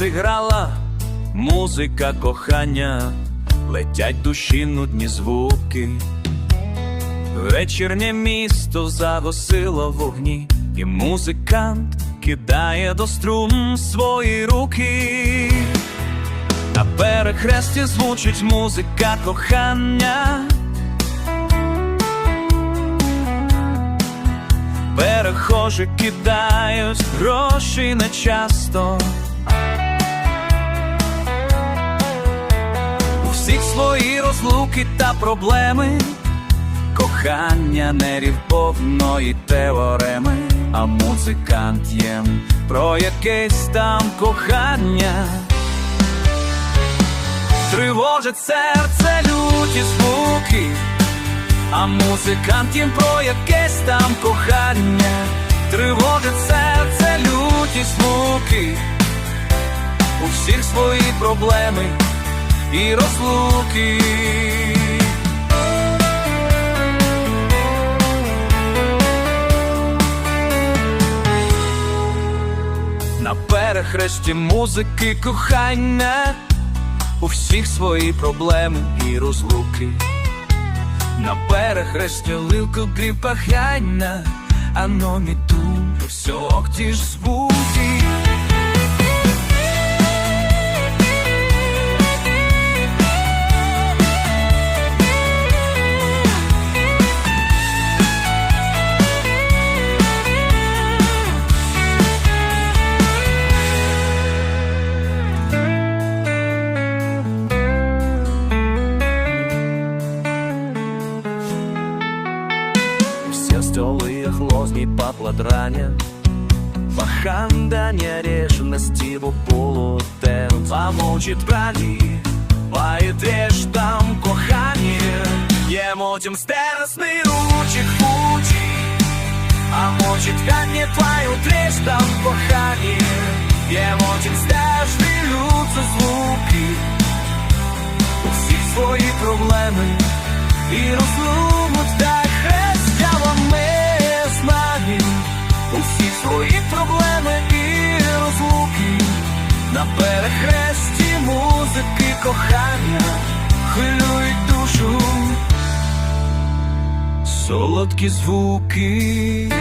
На вулиці грала музика кохання, летять душі нудні звуки. Вечірнє місто загасило вогні, і музикант кидає до струн свої руки. На перехресті звучить музика кохання. Перехожі кидають гроші нечасто. Розлуки та проблеми, кохання нерівповної теореми, а музикант є про якесь там кохання. Тривожить серце люті звуки, а музикант їм про якесь там кохання, тривожить серце люті звуки, у всіх свої проблеми і розлуки. На перехресті музики кохання, у всіх свої проблеми і розлуки. На перехресті лилку пахяння, а номі ту всього ті ж звуки. Все столы хлозни попладрання Вахандання режності в полутен. Помочить брани, поїдеш там кохання Ємо тим стерсний ручик путі А може ткання твою треш там кохання Ємо тим стежний лються звуки. Усі свої проблеми і розлумуть кохання хвилюють душу. Солодкі звуки